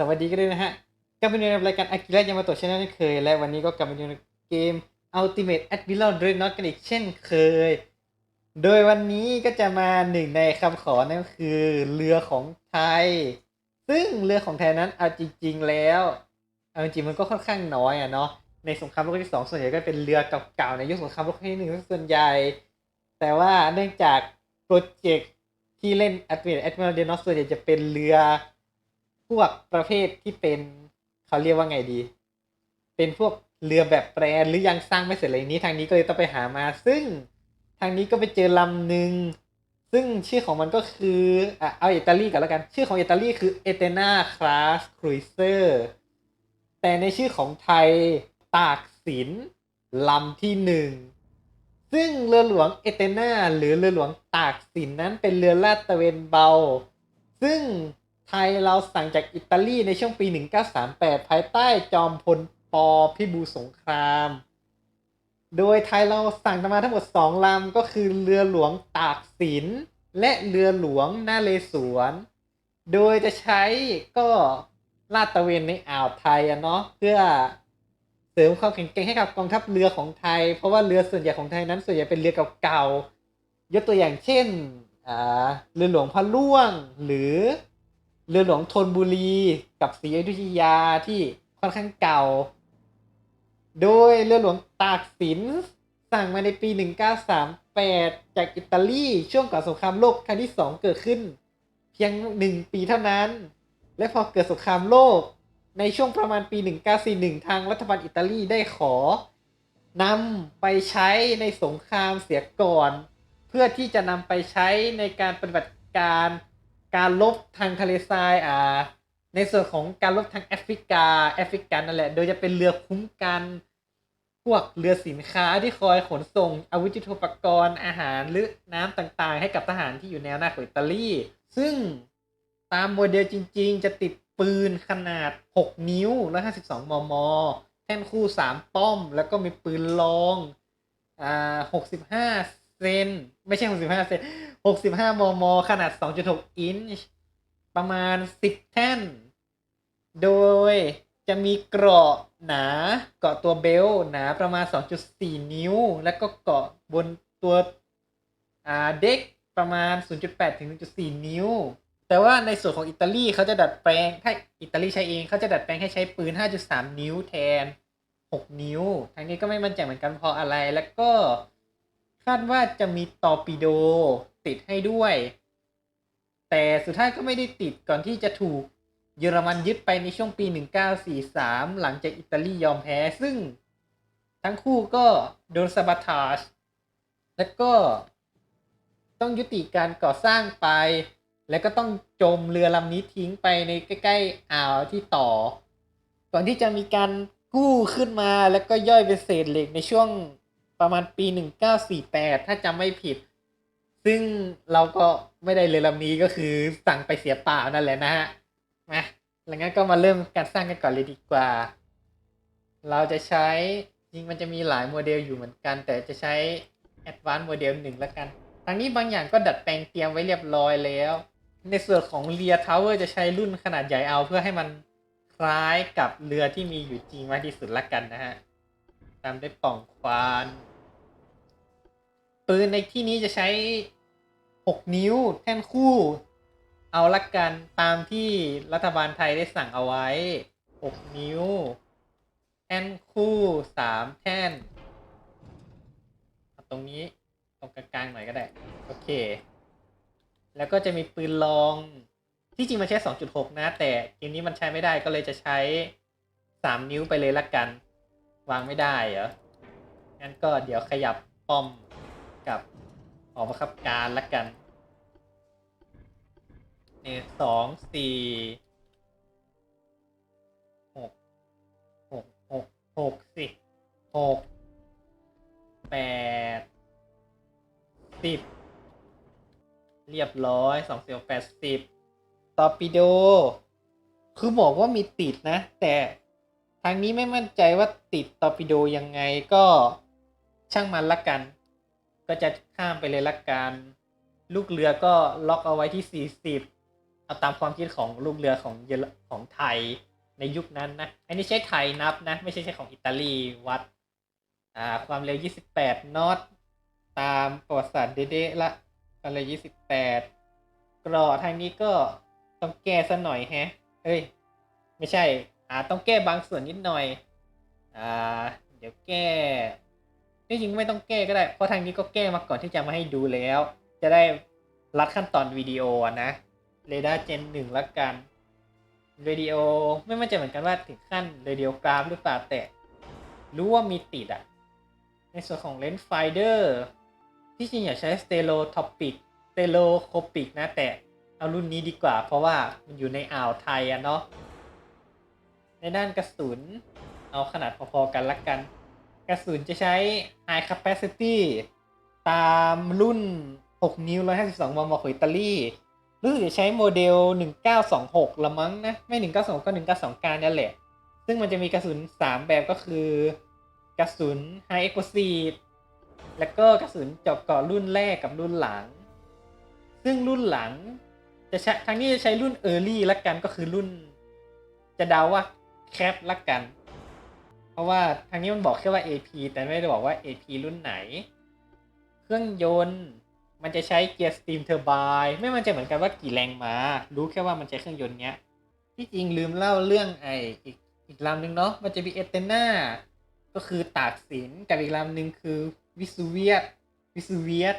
สวัสดีกันด้วยนะฮะกลับมาในรายการอากิระยามาโตะชนะเคย และวันนี้ก็กลับมาอยู่ในเกม Ultimate Admiral Dreadnought กันอีกเช่นเคย โดยวันนี้ก็จะมาหนึ่งในคำขอนั่นคือเรือของไทย ซึ่งเรือของไทยนั้นเอาจริงๆแล้ว เอาจริงมันก็ค่อนข้างน้อยอะเนาะ ในสงครามโลกที่สองส่วนใหญ่ก็เป็นเรือเก่าๆในยุคสงครามโลกที่หนึ่งส่วนใหญ่ แต่ว่าเนื่องจากโปรเจกต์ที่เล่น Admiral Admiral Dreadnought ส่วนใหญ่จะเป็นเรือ พวกประเภทที่เป็นเขาเรียกว่าไงดี เป็นพวกเรือแบบแปรหรือยังสร้างไม่เสร็จอะไรนี้ทางนี้ก็เลยต้องไปหามา ซึ่งทางนี้ก็ไปเจอลำหนึ่งซึ่งชื่อของมันก็คืออะเอาอิตาลีก่อนแล้วกัน ชื่อของอิตาลีคือเอเตนาคลาสครูเซอร์แต่ในชื่อของไทยตากสินลำที่หนึ่งซึ่งเรือหลวงเอเตนาหรือเรือหลวงตากสินนั้นเป็นเรือลาดตระเวนเบา ซึ่ง ไทยเราสั่งจากอิตาลีในช่วงปี 1938 ภายใต้จอมพลปพิบูลสงคราม โดยไทยเราสั่งมาทั้งหมด 2 ลำ ก็คือเรือหลวงตากสิน และเรือหลวงนาเลสวน โดยจะใช้ก็ลาดตระเวนในอ่าวไทยอะเนาะเพื่อเสริมความแข็งแกร่งให้กับกองทัพเรือของไทย เพราะว่าเรือส่วนใหญ่ของไทยนั้นส่วนใหญ่เป็นเรือเก่าๆยกตัวอย่างเช่นอ่าเรือหลวงพระล่วงหรือ เรือหลวงธนบุรีกับศรีอยุธยาที่ค่อนข้างเก่า โดยเรือหลวงตากสินสั่งมาในปี 1938 จากอิตาลีช่วงก่อนสงครามโลกครั้งที่สองเกิดขึ้น เพียงหนึ่งปีเท่านั้น และพอเกิดสงครามโลก ในช่วงประมาณปี 1941 ทางรัฐบาลอิตาลีได้ขอนำไปใช้ในสงครามเสียก่อน เพื่อที่จะนำไปใช้ในการปฏิบัติการ การลบทางทะเลทรายอ่าในส่วนของการลบทางแอฟริกาแอฟริกันนั่นแหละ โดยจะเป็นเรือคุ้มกันพวกเรือสินค้าที่คอยขนส่งอาวุธยุทโธปกรณ์อาหารหรือน้ำต่างๆ ให้กับทหารที่อยู่แนวหน้าของอิตาลีซึ่งตามโมเดลจริง ๆ จะติดปืนขนาด 6 นิ้ว 152 มม แท่นคู่ 3 ป้อม แล้วก็มีปืนลองอ่า65 เซนไม่ใช่65เซน65มม ขนาด2.6อินช์ประมาณ10แท่น โดยจะมีเกราะหนาเกาะตัวเบลหนาประมาณ 2.4 นิ้ว แล้วก็เกาะบนตัวอ่าเด็กประมาณ 0.8 ถึง 1.4 นิ้ว แต่ว่าในส่วนของอิตาลีเขาจะดัดแปลงถ้าอิตาลีใช้เองเขาจะดัดแปลงให้ใช้ปืน 5.3 นิ้วแทน 6 นิ้ว ทางนี้ก็ไม่มั่นใจเหมือนกันเพราะอะไรแล้วก็ คาดว่าจะมีตอร์ปิโดติดให้ด้วย แต่สุดท้ายก็ไม่ได้ติดก่อนที่จะถูกเยอรมันยึดไปในช่วงปี 1943 หลังจากอิตาลียอมแพ้ ซึ่งทั้งคู่ก็โดนสบ o ทา g e แล้วก็ต้องยุติการก่อสร้างไป แล้วก็ต้องจมเรือลำนี้ทิ้งไปในใกล้ๆอ่าวที่ต่อ ก่อนที่จะมีการกู้ขึ้นมาแล้วก็ย่อยเป็นเศษเหล็กในช่วง ประมาณปี 1948 ถ้าจำไม่ผิด ซึ่งเราก็ไม่ได้เรือลำนี้ก็คือสั่งไปเสียเปล่านั่นแหละนะฮะมาแล้วงั้นก็มาเริ่มการสร้างกันก่อนเลยดีกว่า เราจะใช้จริงมันจะมีหลายโมเดลอยู่เหมือนกัน แต่จะใช้ Advanced โมเดลหนึ่งแล้วกัน ทางนี้บางอย่างก็ดัดแปลงเตรียมไว้เรียบร้อยแล้ว ในส่วนของเรียทาวเวอร์จะใช้รุ่นขนาดใหญ่เอาเพื่อให้มันคล้ายกับเรือที่มีอยู่จริงมากที่สุดละกันนะฮะ ตามด้วยป่องควาน ปืนในที่นี้จะใช้ 6 นิ้วแท่นคู่ เอาละกันตามที่รัฐบาลไทยได้สั่งเอาไว้ 6 นิ้ว แท่นคู่ 3 แท่น ตรงนี้ตรงกลางๆหน่อยก็ได้ โอเค แล้วก็จะมีปืนลองที่จริงมันใช้ 2.6 นะ แต่เกมนี้มันใช้ไม่ได้ก็เลยจะใช้ 3 นิ้วไปเลยละกัน วางไม่ได้เหรองั้นก็เดี๋ยวขยับป้อม กับหอบังคับการละกันเอสองสี่หกหกหกหกสิหกแปดสิบเรียบร้อยสองสี่แปดสิบตอร์ปิโด คือบอกว่ามีติดนะ แต่ทางนี้ไม่มั่นใจว่าติดตอร์ปิโดยังไงก็ช่างมันละกัน ก็จะข้ามไปเลยละกันลูกเรือก็ล็อกเอาไว้ที่ 40 เอาตามความคิดของลูกเรือของเยของไทยในยุคนั้นนะ อันนี้ใช้ไทยนับนะ ไม่ใช่ใช้ของอิตาลีวัด อ่า ความเร็ว 28 นอต ตามประวัติศาสตร์เดๆละความเร็ว 28 กรอทางนี้ก็ต้องแก้ซะหน่อยแฮะ เอ้ย ไม่ใช่ อ่า ต้องแก้บางส่วนนิดหน่อย อ่า เดี๋ยวแก้ จริงไม่ต้องแก้ก็ได้ เพราะทางนี้ก็แก้มาก่อนที่จะมาให้ดูแล้ว จะได้รัดขั้นตอนวิดีโอนะเรดาร์เจนหนึ่งละกันเรดิโอไม่มั่นใจเหมือนกันว่าถึงขั้นเรดิโอกราฟหรือเปล่าแต่รู้ว่ามีติดอะในส่วนของเลนส์ไฟเดอร์ที่จริงอยากใช้สเตโลท็อปิกสเตโลโคปิกนะแต่เอารุ่นนี้ดีกว่า เพราะว่ามันอยู่ในอ่าวไทยอะเนาะในด้านกระสุนเอาขนาดพอๆกันละกัน กระสุนจะใช้ High Capacity ตามรุ่น 6 นิ้ว 152 มมของอิตาลีรู้สึกจะใช้โมเดล 1926 ละมั้งนะ ไม่ 1926 ก็ 1929การนั่นแหละ ซึ่งมันจะมีกระสุน 3 แบบก็คือกระสุน High Explosive แล้วก็กระสุนเจาะเกาะรุ่นแรกกับรุ่นหลัง ซึ่งรุ่นหลังจะใช้ทางนี้จะใช้รุ่น Early ละกันก็คือรุ่น จะเดาว่า Cap ละกัน ราะว่าทางนี้มันบอกแค่ว่า AP แต่ไม่ได้บอกว่า AP รุ่นไหน เครื่องยนต์มันจะใช้เกียร์สตีมเทอร์ไบไม่มันจะเหมือนกันว่ากี่แรงม้ารู้แค่ว่ามันใช้เครื่องยนต์เนี้ย ที่จริงลืมเล่าเรื่องไออีกอีกลำหนึ่งเนาะมันจะมีเอเตนาก็คือตากสินกับอีกลำหนึ่งคือวิสูเวียสวิสูเวียส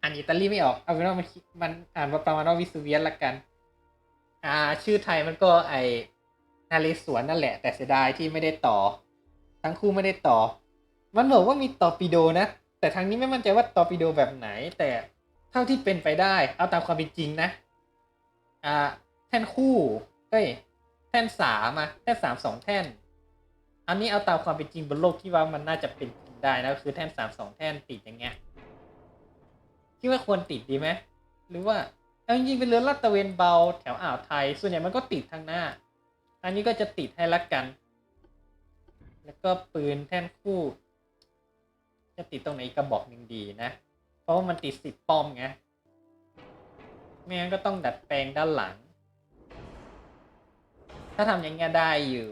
อ่านอิตาลีไม่ออกเอาเป็นว่ามันมันอ่านประมาณว่าวิสูเวียสละกัน อ่า ชื่อไทยมันก็ไอ นาเรศวรนั่นแหละ แต่เสียดายที่ไม่ได้ต่อ ทั้งคู่ไม่ได้ต่อ มันบอกว่ามีตอร์ปิโดนะ แต่ทางนี้ไม่มั่นใจว่าตอร์ปิโดแบบไหน แต่เท่าที่เป็นไปได้ เอาตามความเป็นจริงนะ อ่า แท่นคู่เอ้ยแท่นสามอะแท่นสามสองแท่น อันนี้เอาตามความเป็นจริงบนโลกที่ว่ามันน่าจะเป็นจริงได้นะคือแท่นสามสองแท่นติดอย่างเงี้ยคิดว่าควรติดดีไหมหรือว่าเอาจริงเป็นเรือลาดตะเวนเบาแถวอ่าวไทย ส่วนใหญ่มันก็ติดทางหน้า อันนี้ก็จะติดให้ละกัน แล้วก็ปืนแท่นคู่ จะติดตรงไหนกระบอกหนึ่งดีนะ เพราะว่ามันติดสิบป้อมไง ไม่งั้นก็ต้องดัดแปลงด้านหลัง ถ้าทำอย่างเงี้ยได้อยู่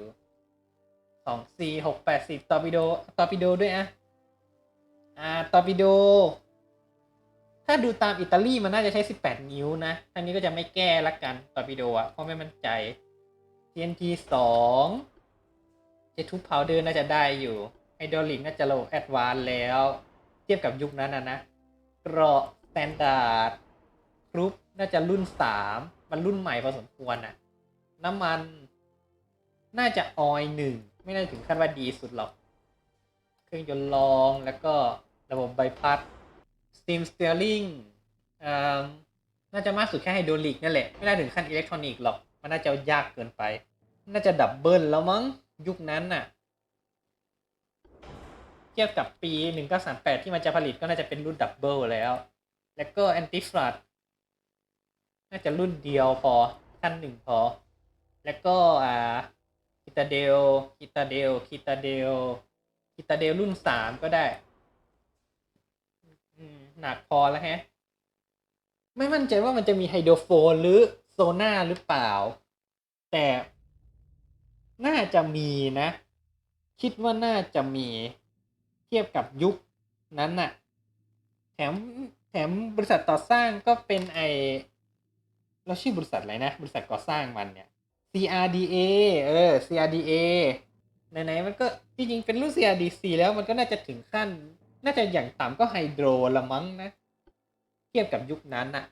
สองสี่หกแปดสิบตอร์ปิโดตอร์ปิโดด้วยอะอ่าตอร์ปิโด ถ้าดูตามอิตาลีมันน่าจะใช้18นิ้วนะทางนี้ก็จะไม่แก้ละกันตอร์ปิโดอะเพราะไม่มั่นใจ TNT 2เจทูพาวเดอร์น่าจะได้อยู่ไฮดรอลิกน่าจะโลแอดวานแล้ว เทียบกับยุคนั้นนะนะเกราะสแตนดาร์ดกรุ๊ปน่าจะรุ่น3มันรุ่นใหม่พอสมควรอะน้ำมัน น่าจะออยหนึ่งไม่น่าถึงขั้นว่าดีสุดหรอก เครื่องยนต์รองแล้วก็ระบบใบพัด Steam Steering อ่าน่าจะมากสุดแค่ไฮดรอลิกนั่นแหละ ไม่น่าถึงขั้นอิเล็กทรอนิกส์หรอก มันน่าจะยากเกินไป น่าจะดับเบิลแล้วมั้งยุคนั้นน่ะ เทียบกับปี 1938 ที่มันจะผลิตก็น่าจะเป็นรุ่นดับเบิลแล้ว แล้วก็แอนติฟลัดน่าจะรุ่นเดียวพอขั้นหนึ่งพอ แล้วก็อ่าคิตาเดลคิตาเดลคิตาเดลคิตาเดลรุ่นสามก็ได้หนักพอแล้วแฮะ ไม่มั่นใจว่ามันจะมีไฮโดรโฟนหรือ โซน่าหรือเปล่า แต่น่าจะมีนะ คิดว่าน่าจะมีเทียบกับยุคนั้นน่ะ แถมแถมบริษัทต่อสร้างก็เป็นไอเราชื่อบริษัทอะไรนะ บริษัทก่อสร้างมันเนี่ย CRDA เออ CRDA ไหนๆมันก็จริงๆเป็นรุ่น CRDC แล้วมันก็น่าจะถึงขั้น น่าจะอย่างต่ำก็ไฮโดรละมั้งนะ เทียบกับยุคนั้นน่ะ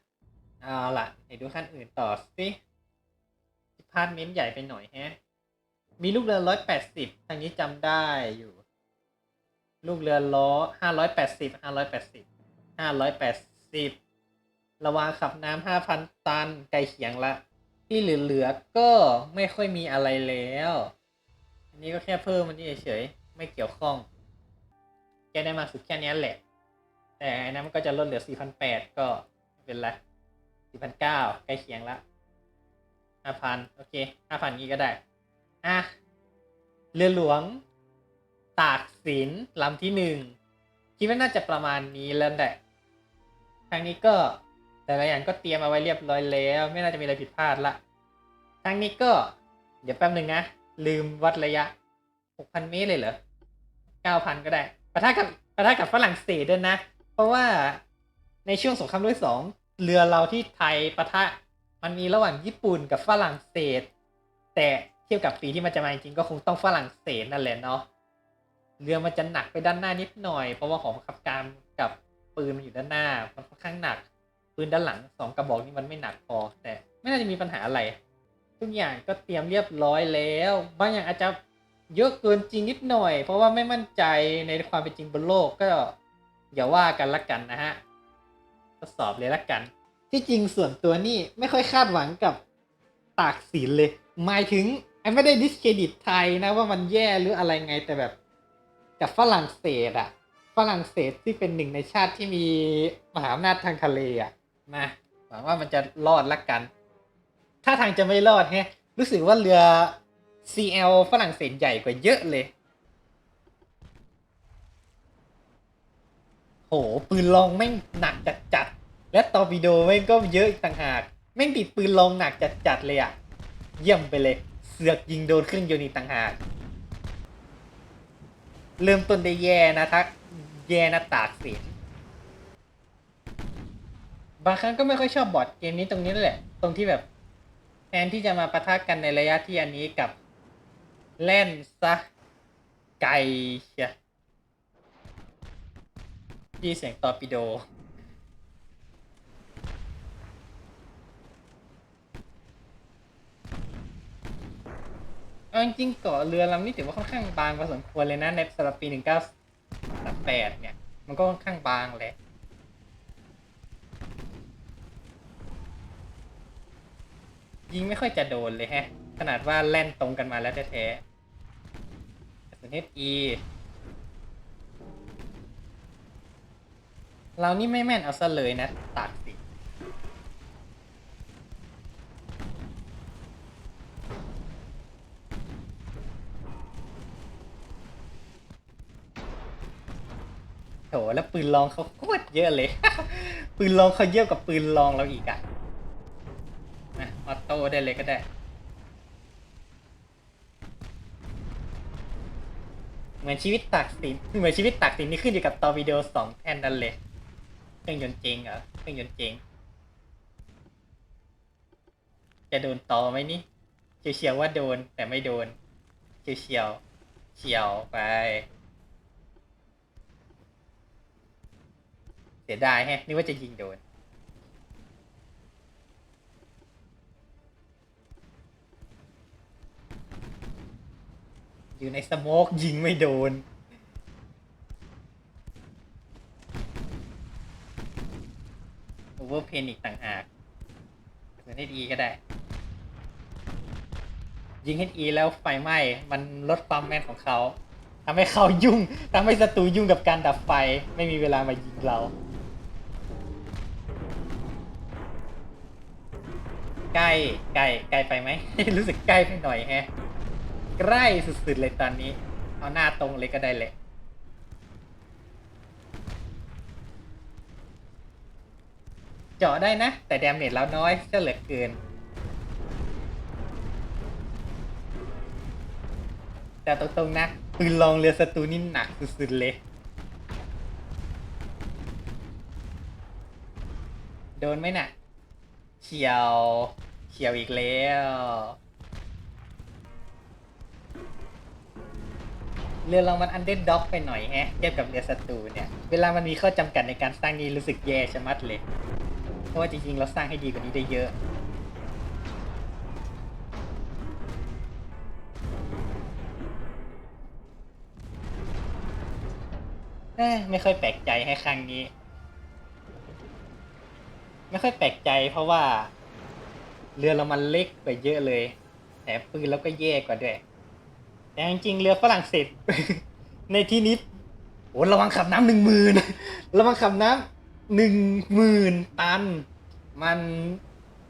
เอาล่ะไหนดูขั้นอื่นต่อสิพาร์ทเมนต์ใหญ่ไปหน่อยแฮะ มีลูกเรือร้อยแปดสิบทางนี้จำได้อยู่ ลูกเรือล้อห้าร้อยแปดสิบห้าร้อยแปดสิบห้าร้อยแปดสิบระวางขับน้ำห้าพันตันไกลเคียงละ ที่เหลือๆก็ไม่ค่อยมีอะไรแล้ว อันนี้ก็แค่เพิ่มมันนี่เฉยๆไม่เกี่ยวข้องแกได้มาสุดแค่นี้แหละ แต่อันนั้นมันก็จะลดเหลือ 4,800 ก็เป็นไร 4,900ใกล้เคียงละ5,000โอเค5,000นี้ก็ได้ อะ เรือหลวง ตากสินลำที่หนึ่งคิดว่าน่าจะประมาณนี้แล้วแหละทางนี้ก็แต่ละอย่างก็เตรียมเอาไว้เรียบร้อยแล้ว ไม่น่าจะมีอะไรผิดพลาดละทางนี้ก็ เดี๋ยวแป๊บหนึ่งนะ ลืมวัดระยะ6,000เมตรเลยเหรอ9,000ก็ได้ปะทะกับปะทะกับฝรั่งเศสด้วยนะ เพราะว่าในช่วงสงครามโลกสอง เรือเราที่ไทยปะทะมันมีระหว่างญี่ปุ่นกับฝรั่งเศส แต่เทียบกับปีที่มันจะมาจริงก็คงต้องฝรั่งเศสนั่นแหละเนาะเรือมันจะหนักไปด้านหน้านิดหน่อย เพราะว่าของบังคับการกับปืนมันอยู่ด้านหน้า มันค่อนข้างหนัก ปืนด้านหลังสองกระบอกนี่มันไม่หนักพอ แต่ไม่น่าจะมีปัญหาอะไร ทุกอย่างก็เตรียมเรียบร้อยแล้วบางอย่างอาจจะเยอะเกินจริงนิดหน่อย เพราะว่าไม่มั่นใจในความเป็นจริงบนโลกก็อย่าว่ากันละกันนะฮะ ทดสอบเลยละกัน ที่จริงส่วนตัวนี่ไม่ค่อยคาดหวังกับตากสินเลย หมายถึงไอ้ไม่ได้ดิสเครดิตไทยนะว่ามันแย่หรืออะไรไงแต่แบบกับฝรั่งเศสอะฝรั่งเศสที่เป็นหนึ่งในชาติที่มีมหาอำนาจทางทะเลอะนะหวังว่ามันจะรอดละกัน ถ้าทางจะไม่รอดแฮะรู้สึกว่าเรือ CL ฝรั่งเศสใหญ่กว่าเยอะเลย โห ปืนลองแม่หนักจัดจัด และตอร์ปิโดแม่งก็เยอะอีกต่างหาก แม่งติดปืนลองหนักจัดๆเลยอะเยี่ยมไปเลย เสือกยิงโดนเครื่องยนต์อีกต่างหาก เริ่มต้นได้แย่นะทัก แย่นะตากสินบางครั้งก็ไม่ค่อยชอบบอดเกมนี้ตรงนี้แหละ ตรงที่แบบแทนที่จะมาปะทะกันในระยะที่อันนี้กับเล่นซะไกลเชียที่เสียงตอร์ปิโด เอาจริงๆเกาะเรือลำนี้ถือว่าค่อนข้างบางพอสมควรเลยนะในสำหรับปี1938เนี่ย มันก็ค่อนข้างบางแหละยิงไม่ค่อยจะโดนเลยแฮะ ขนาดว่าแล่นตรงกันมาแล้วแท้ๆกระสุนเออีเรานี่ไม่แม่นเอาซะเลยนะตา โถแล้วปืนลองเขาโคตรเยอะเลย ปืนลองเขาเยอะกว่าปืนลองเราอีกอะนะออโต้ได้เลยก็ได้ เหมือนชีวิตตักสินเหมือนชีวิตตักสินนี่ขึ้นอยู่กับตอร์ปิโดสองแท่นนั่นเลยเครื่องยนต์เจงเหรอเครื่องยนต์เจงจะโดนต่อไหมนี่เฉียวๆว่าโดนแต่ไม่โดนเฉียวๆเฉียวไป เสียดายแฮะนึกว่าจะยิงโดน อยู่ในสโมกยิงไม่โดน โอเวอร์เพนอีกต่างหากกระสุนให้ดีก็ได้ ยิงให้ดีแล้วไฟไหม้ มันลดความแม่นของเขาทำให้เขายุ่งทำให้ศัตรูยุ่งกับการดับไฟ ไม่มีเวลามายิงเรา ใกล้ใกล้ใกล้ไปไหม รู้สึกใกล้ไปหน่อยแฮะใกล้สุดๆเลยตอนนี้ เอาหน้าตรงเลยก็ได้เลยเจาะได้นะ แต่แดาเมจแล้วน้อยก็เหลือเกิน แต่ตรงๆนะปืนลองเรือศัตรูนี่หนักสุดๆเลยโดนไหมน่ะ ฉียวเฉียวอีกแล้ว เรือเรามันอันเดอร์ด็อกไปหน่อยแฮะเทียบกับเรือศัตรูเนี่ย เวลามันมีข้อจำกัดในการสร้างนี่รู้สึกแย่ชะมัดเลย เพราะว่าจริงๆ เราสร้างให้ดีกว่านี้ได้เยอะไม่ค่อยแปลกใจให้ครั้งนี้ ไม่ค่อยแปลกใจเพราะว่า เรือเรามันเล็กกว่าเยอะเลย แต่ปืนเราก็แย่กว่าด้วย แต่จริงๆเรือฝรั่งเศส ในที่นี้โอ้ระวังขับน้ำหนึ่งหมื่นระวังขับน้ำหนึ่งหมื่นตัน มัน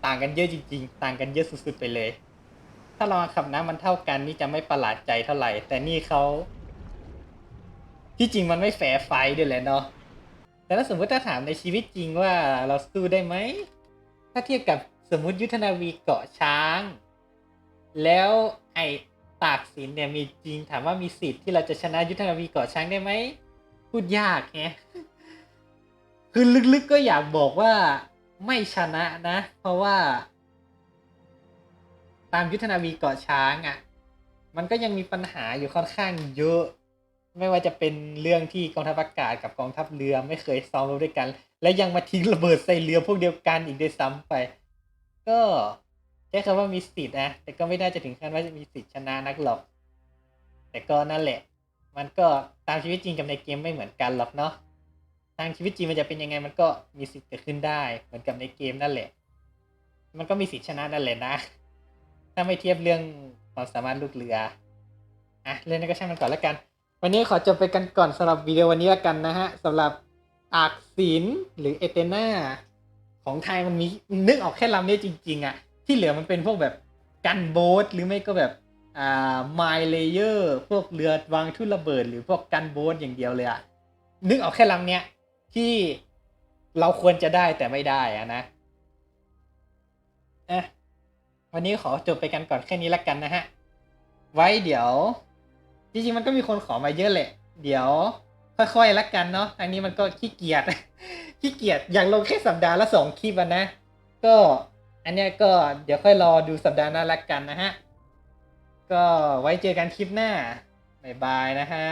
ต่างกันเยอะจริง ๆ ต่างกันเยอะสุดๆไปเลย ถ้าระวังขับน้ำมันเท่ากันนี่จะไม่ประหลาดใจเท่าไหร่ แต่นี่เขาที่จริงมันไม่แฟร์ไฟด้วยแหละเนาะ แต่ถ้าสมมติถ้าถามในชีวิตจริงว่าเราสู้ได้ไหม ถ้าเทียบกับสมมติยุทธนาวีเกาะช้าง แล้วไอ้ตากสินเนี่ยมีจริงถามว่ามีสิทธิ์ที่เราจะชนะยุทธนาวีเกาะช้างได้ไหมพูดยากแฮคือลึกๆก็อยากบอกว่าไม่ชนะนะ เพราะว่า ตามยุทธนาวีเกาะช้างอะ่ะ มันก็ยังมีปัญหาอยู่ค่อนข้างเยอะ ไม่ว่าจะเป็นเรื่องที่กองทัพอากาศกับกองทัพเรือไม่เคยซ้อมรบด้วยกัน และยังมาทิ้งระเบิดใส่เรือพวกเดียวกันอีกด้วยซ้ำไป ก็ใช้คำว่ามีสิทธิ์นะแต่ก็ไม่น่าจะถึงขั้นว่าจะมีสิทธิ์ชนะนักหรอก แต่ก็นั่นแหละ มันก็ตามชีวิตจริงกับในเกมไม่เหมือนกันหรอกเนาะทางชีวิตจริงมันจะเป็นยังไงมันก็มีสิทธิ์เกิดขึ้นได้เหมือนกับในเกมนั่นแหละ มันก็มีสิทธิ์ชนะนั่นแหละนะ ถ้าไม่เทียบเรื่องความสามารถลูกเรืออะเรื่องนั้นก็ช่างมันก่อนแล้วกัน วันนี้ขอจบไปกันก่อนสำหรับวิดีโอวันนี้ล้วกันนะฮะสำหรับอากศินหรือเอเตนาของไทยมันมีนึกออกแค่ลำนี้จริง ๆอะ่ะ ที่เหลือมันเป็นพวกแบบกันโบ๊ทหรือไม่ก็แบบอ่าไมเลเยอร์พวกเรือวางทุ่นระเบิด หรือพวกกันโบ๊ทอย่างเดียวเลยอะ่ะ นึกออกแค่ลำเนี้ยที่เราควรจะได้แต่ไม่ได้อะนะอะวันนี้ขอจบไปกันก่อนแค่นี้ละกันนะฮะ ไว้เดี๋ยว จริงๆมันก็มีคนขอมาเยอะแหละ เดี๋ยว ค่อยๆละกันเนาะทางนี้มันก็ขี้เกียจขี้เกียจอยากลงแค่สัปดาห์ละสองคลิปนะ ก็อันเนี้ยก็เดี๋ยวค่อยรอดูสัปดาห์หน้าละกันนะฮะ ก็ไว้เจอกันคลิปหน้า บ๊ายบายนะฮะ